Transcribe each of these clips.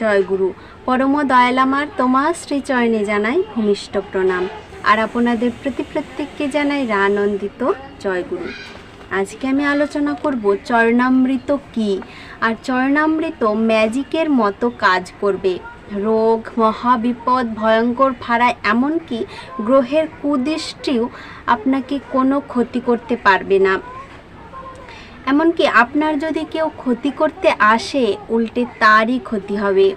জয়গুরু পরম দয়াল আমার তোমার শ্রীচয়নে জানাই ভূমিষ্ঠ প্রণাম। আর আপনাদের প্রতি প্রত্যেককে জানাই রানন্দিত জয়গুরু আজকে আমি আলোচনা করব চরণামৃত কি? আর চরণামৃত ম্যাজিকের মতো কাজ করবে। রোগ, মহাবিপদ, ভয়ঙ্কর ফাড়া এমনকি গ্রহের কুদৃষ্টিও আপনাকে কোনো ক্ষতি করতে পারবে না। এমনকি আপনার যদি কেউ ক্ষতি করতে আসে, উল্টে তারই ক্ষতি হবে।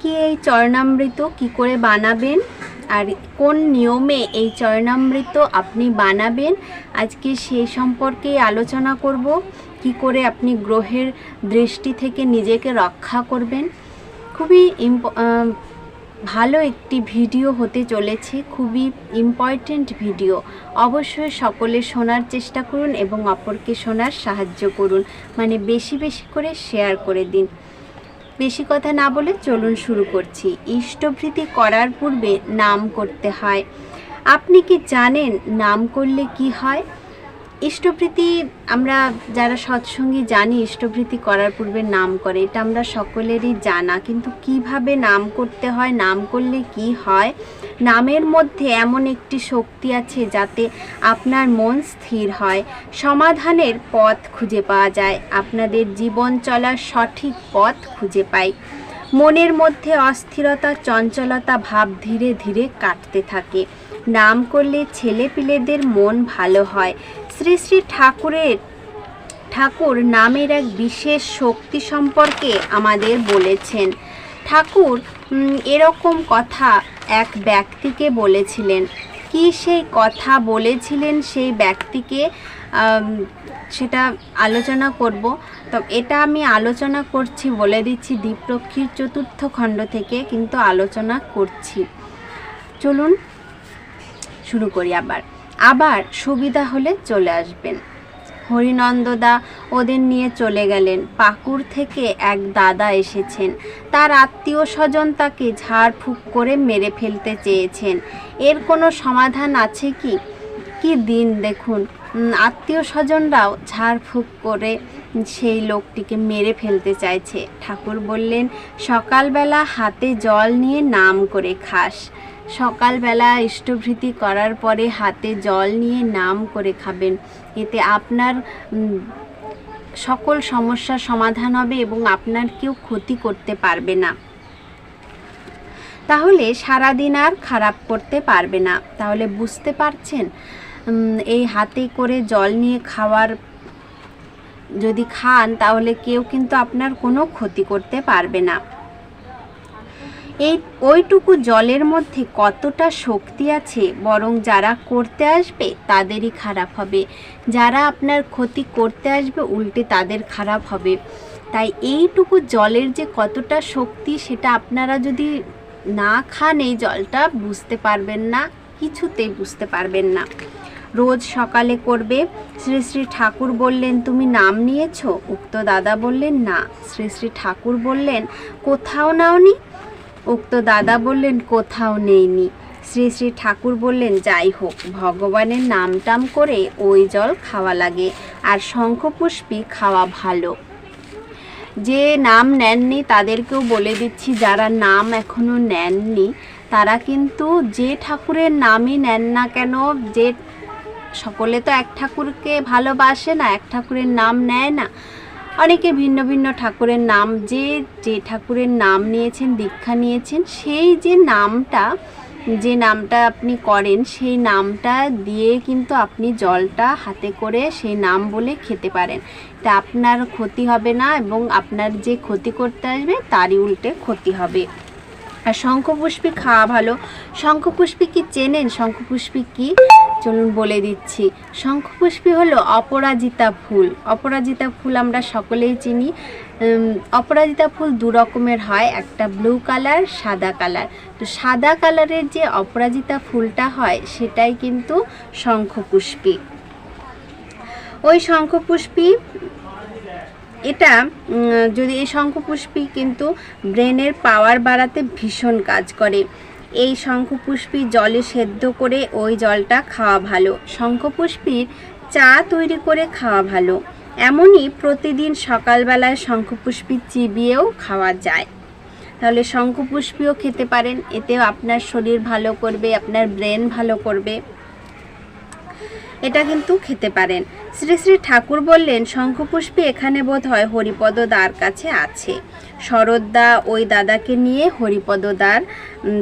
কি এই চরণামৃত কি করে বানাবেন? আর কোন নিয়মে এই চরণামৃত আপনি বানাবেন? আজকে সেই সম্পর্কে আলোচনা করব। কি করে আপনি গ্রহের দৃষ্টি থেকে নিজেকে রক্ষা করবেন? খুবই ভালো একটি ভিডিও হতে চলেছে, খুবই ইম্পর্ট্যান্ট ভিডিও। অবশ্যই সকলে শোনার চেষ্টা করুন এবং অপরকে শোনার সাহায্য করুন। মানে বেশি বেশি করে শেয়ার করে দিন। বেশি কথা না বলে চলুন শুরু করছি। ইষ্টভৃতি করার পূর্বে নাম করতে হয়। আপনি কি জানেন নাম করলে কি হয়? ইষ্টভৃতি আমরা যারা সৎসঙ্গী জানি ইষ্টভৃতি করার পূর্বে নাম করে। এটা আমরা সকলেরই জানা। কিন্তু কীভাবে নাম করতে হয়, নাম করলে কি হয়? নামের মধ্যে এমন একটি শক্তি আছে যাতে আপনার মন স্থির হয়। সমাধানের পথ খুঁজে পাওয়া যায়। আপনাদের জীবন চলার সঠিক পথ খুঁজে পাই। মনের মধ্যে অস্থিরতা, চঞ্চলতা ভাব ধীরে ধীরে কাটতে থাকে। নাম করলে ছেলে পিলেদের মন ভালো হয়। শ্রী শ্রী ঠাকুরের, ঠাকুর নামের এক বিশেষ শক্তি সম্পর্কে আমাদের বলেছেন। ঠাকুর এরকম কথা এক ব্যক্তিকে বলেছিলেন। কি সেই কথা বলেছিলেন সেই ব্যক্তিকে সেটা আলোচনা করব। তো এটা আমি আলোচনা করছি বলে দিচ্ছি দ্বীপরক্ষীর চতুর্থ খণ্ড থেকে, কিন্তু আলোচনা করছি। চলুন শুরু করি আবার। আবার সুবিধা হলে চলে আসবেন। হরিনন্দদা ওদের নিয়ে চলে গেলেন। পাকুর থেকে এক দাদা এসেছেন। তার আত্মীয় স্বজন তাকে ঝাড়ফুঁক করে মেরে ফেলতে চেয়েছেন। এর কোনো সমাধান আছে কি? কি দিন দেখুন। আত্মীয় স্বজনরাও ঝাড়ফুঁক করে সেই লোকটিকে মেরে ফেলতে চাইছে। ঠাকুর বললেন, সকালবেলা হাতে জল নিয়ে নাম করে খাস। সকালবেলা ইষ্টভৃতি করার পরে হাতে জল নিয়ে নাম করে খাবেন। এতে আপনার সকল সমস্যার সমাধান হবে এবং আপনার কেউ ক্ষতি করতে পারবে না। তাহলে সারাদিন আর খারাপ করতে পারবে না। তাহলে বুঝতে পারছেন? এই হাতে করে জল নিয়ে খাওয়ার, যদি খান, তাহলে কেউ কিন্তু আপনার কোনো ক্ষতি করতে পারবে না। এই ওইটুকু জলের মধ্যে কতটা শক্তি আছে, বরং যারা করতে আসবে তাদেরই খারাপ হবে। যারা আপনার ক্ষতি করতে আসবে উল্টে তাদের খারাপ হবে। তাই এইটুকু জলের যে কতটা শক্তি, সেটা আপনারা যদি না খান এই জলটা, বুঝতে পারবেন না কিছুতেই বুঝতে পারবেন না। রোজ সকালে করবে, শ্রী শ্রী ঠাকুর বললেন, তুমি নাম নিয়েছো? উক্ত দাদা বললেন, না। শ্রী শ্রী ঠাকুর বললেন, কোথাও নাওনি? উক্ত দাদা বললেন, কোথাও নেইনি। শ্রী শ্রী ঠাকুর বললেন, যাই হোক, ভগবানের নাম টাম করে ওই জল খাওয়া লাগে, আর শঙ্খপুষ্পী খাওয়া ভালো। যে নাম নেননি, তাদেরকেও বলে দিচ্ছি, যারা নাম এখনও নেননি, তারা কিন্তু যে ঠাকুরের নামই নেন না কেন, যে সকলে তো এক ঠাকুরকে ভালোবাসে না, এক ঠাকুরের নাম নেয় না অনেকে ভিন্ন ভিন্ন ঠাকুরের নাম যে যে ঠাকুরের নাম নিয়েছেন, দীক্ষা নিয়েছেন, সেই যে নামটা যে নামটা আপনি করেন, সেই নামটা দিয়ে কিন্তু আপনি জলটা হাতে করে সেই নাম বলে খেতে পারেন। তা আপনার ক্ষতি হবে না এবং আপনার যে ক্ষতি করতে আসবে, তারই উল্টে ক্ষতি হবে। আর শঙ্খপুষ্পী খাওয়া ভালো। শঙ্খপুষ্পী কি চেনেন? শঙ্খপুষ্পী কি চলুন বলে দিচ্ছি। শঙ্খপুষ্পী হলো অপরাজিতা ফুল। অপরাজিতা ফুল আমরা সকলেই চিনি। অপরাজিতা ফুল দু রকমের হয়। একটা ব্লু কালার, সাদা কালার। তো সাদা কালারের যে অপরাজিতা ফুলটা হয়, সেটাই কিন্তু শঙ্খপুষ্পী। ওই শঙ্খপুষ্পী, এটা যদি এই শঙ্খপুষ্পী কিন্তু ব্রেনের পাওয়ার বাড়াতে ভীষণ কাজ করে। এই শঙ্খপুষ্পী জলে সেদ্ধ করে ওই জলটা খাওয়া ভালো। শঙ্খপুষ্পীর চা তৈরি করে খাওয়া ভালো। এমনই প্রতিদিন সকালবেলায় শঙ্খপুষ্পী চিবিয়েও খাওয়া যায়। তাহলে শঙ্খপুষ্পীও খেতে পারেন, এতেও আপনার শরীর ভালো করবে, আপনার ব্রেন ভালো করবে। এটা কিন্তু খেতে পারেন। শ্রী শ্রী ঠাকুর বললেন, শঙ্খপুষ্পী এখানে বোধ হয় হরিপদ দার কাছে আছে। শরৎদা ওই দাদাকে নিয়ে হরিপদ দার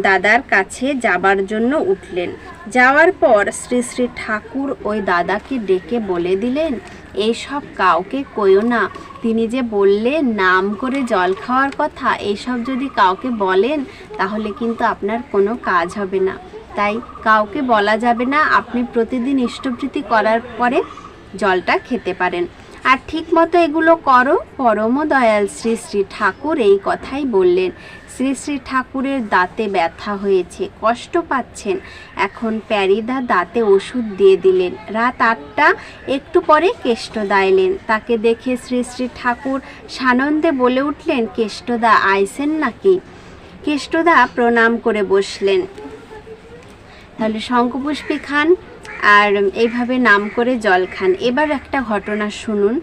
দাদার কাছে যাবার জন্য উঠলেন। যাওয়ার পর শ্রী শ্রী ঠাকুর ওই দাদাকে ডেকে বলে দিলেন এইসব কাউকে কইও না। তিনি যে বললেন নাম করে জল খাওয়ার কথা এইসব যদি কাউকে বলেন, তাহলে কিন্তু আপনার কোনো কাজ হবে না। তাই কাউকে বলা যাবে না আপনি প্রতিদিন ইষ্টবৃত্তি করার পরে জলটা খেতে পারেন। আর ঠিক মতো এগুলো করো। পরম দয়াল শ্রী শ্রী ঠাকুর এই কথাই বললেন। শ্রী শ্রী ঠাকুরের দাঁতে ব্যথা হয়েছে, কষ্ট পাচ্ছেন। এখন প্যারিদা দাঁতে ওষুধ দিয়ে দিলেন। রাত আটটা, একটু পরে কেষ্টদা এলেন তাকে দেখে শ্রী শ্রী ঠাকুর সানন্দে বলে উঠলেন, কেষ্টদা আইসেন নাকি? কেষ্টদা প্রণাম করে বসলেন। তাহলে শঙ্খপুষ্পী খান আর এইভাবে নাম করে জল খান। এবার একটা ঘটনা শুনুন।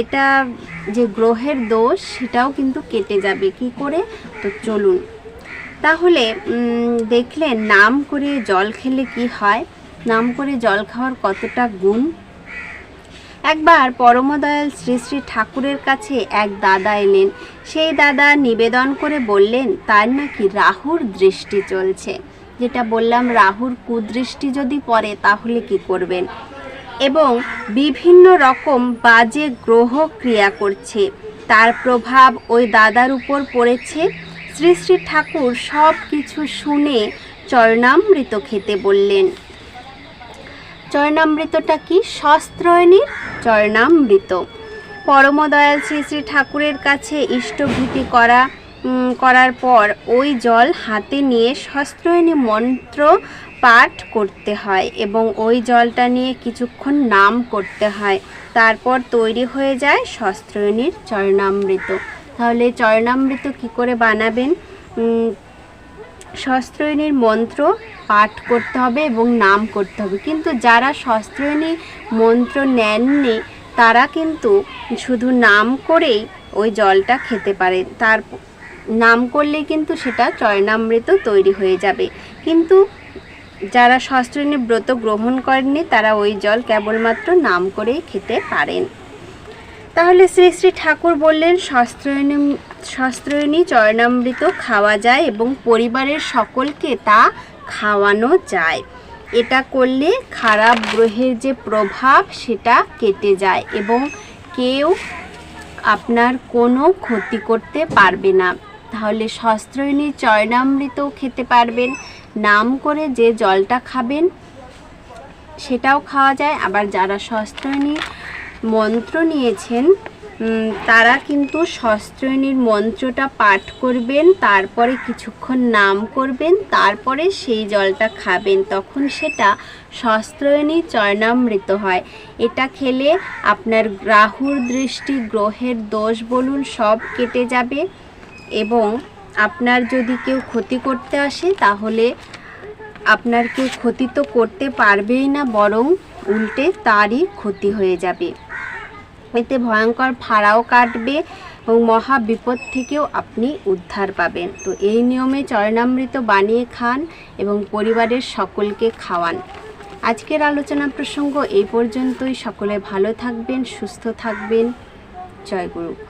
এটা যে গ্রহের দোষ সেটাও কিন্তু কেটে যাবে। কি করে? তো চলুন। তাহলে উম, দেখলেন নাম করে জল খেলে কি হয়? নাম করে জল খাওয়ার কতটা গুণ? একবার পরমদয়াল শ্রী শ্রী ঠাকুরের কাছে এক দাদা এলেন। সেই দাদা নিবেদন করে বললেন তার নাকি রাহুর দৃষ্টি চলছে। যেটা বললাম, রাহুর কুদৃষ্টি যদি পড়ে তাহলে কি করবেন? এবং বিভিন্ন রকম বাজে গ্রহ ক্রিয়া করছে। তার প্রভাব ওই দাদার উপর পড়েছে। শ্রী শ্রী ঠাকুর সব কিছু শুনে চরণামৃত খেতে বললেন। চরণামৃতটা কি? শস্ত্রয়নীর চরণামৃত। পরমদয়াল শ্রী শ্রী ঠাকুরের কাছে ইষ্টভীতি করা করার পর ওই জল হাতে নিয়ে শস্ত্রয়নী মন্ত্র পাঠ করতে হয় এবং ওই জলটা নিয়ে কিছুক্ষণ নাম করতে হয়। তারপর তৈরি হয়ে যায় শস্ত্রয়নীর চরণামৃত। তাহলে চরণামৃত কি করে বানাবেন? উম, শস্ত্রয়নীর মন্ত্র পাঠ করতে হবে এবং নাম করতে হবে। কিন্তু যারা শস্ত্রয়নী মন্ত্র নেননি তারা কিন্তু শুধু নাম করেই ওই জলটা খেতে পারে। তার নাম করলে কিন্তু সেটা চয়নামৃত তৈরি হয়ে যাবে। কিন্তু যারা শস্ত্রয়নী ব্রত গ্রহণ করেননি, তারা ওই জল কেবলমাত্র নাম করেই খেতে পারেন। তাহলে শ্রী শ্রী ঠাকুর বললেন শস্ত্রয়নী শস্ত্রয়নী চরণামৃত খাওয়া যায় এবং পরিবারের সকলকে তা খাওয়ানো যায়। এটা করলে খারাপ গ্রহের যে প্রভাব, সেটা কেটে যায় এবং কেউ আপনার কোনো ক্ষতি করতে পারবে না। তাহলে শস্ত্রয়নী চয়নামৃতও খেতে পারবেন। নাম করে যে জলটা খাবেন, সেটাও খাওয়া যায়। আবার যারা শস্ত্রয়নী মন্ত্র নিয়েছেন তারা কিন্তু শস্ত্রয়নীর মন্ত্রটা পাঠ করবেন, তারপরে কিছুক্ষণ নাম করবেন, তারপরে সেই জলটা খাবেন। তখন সেটা শস্ত্রয়নী চয়নামৃত হয়। এটা খেলে আপনার রাহুর দৃষ্টি, গ্রহের দোষ বলুন, সব কেটে যাবে। এবং আপনার যদি কেউ ক্ষতি করতে আসে, তাহলে আপনার কেউ ক্ষতি তো করতে পারবেই না, বরং উল্টে তারই ক্ষতি হয়ে যাবে। এতে ভয়ঙ্কর ফাড়াও কাটবে এবং মহা বিপদ থেকেও আপনি উদ্ধার পাবেন। তো এই নিয়মে চরণামৃত বানিয়ে খান এবং পরিবারের সকলকে খাওয়ান। আজকের আলোচনা প্রসঙ্গ এই পর্যন্তই। সকলে ভালো থাকবেন, সুস্থ থাকবেন। জয় গুরু।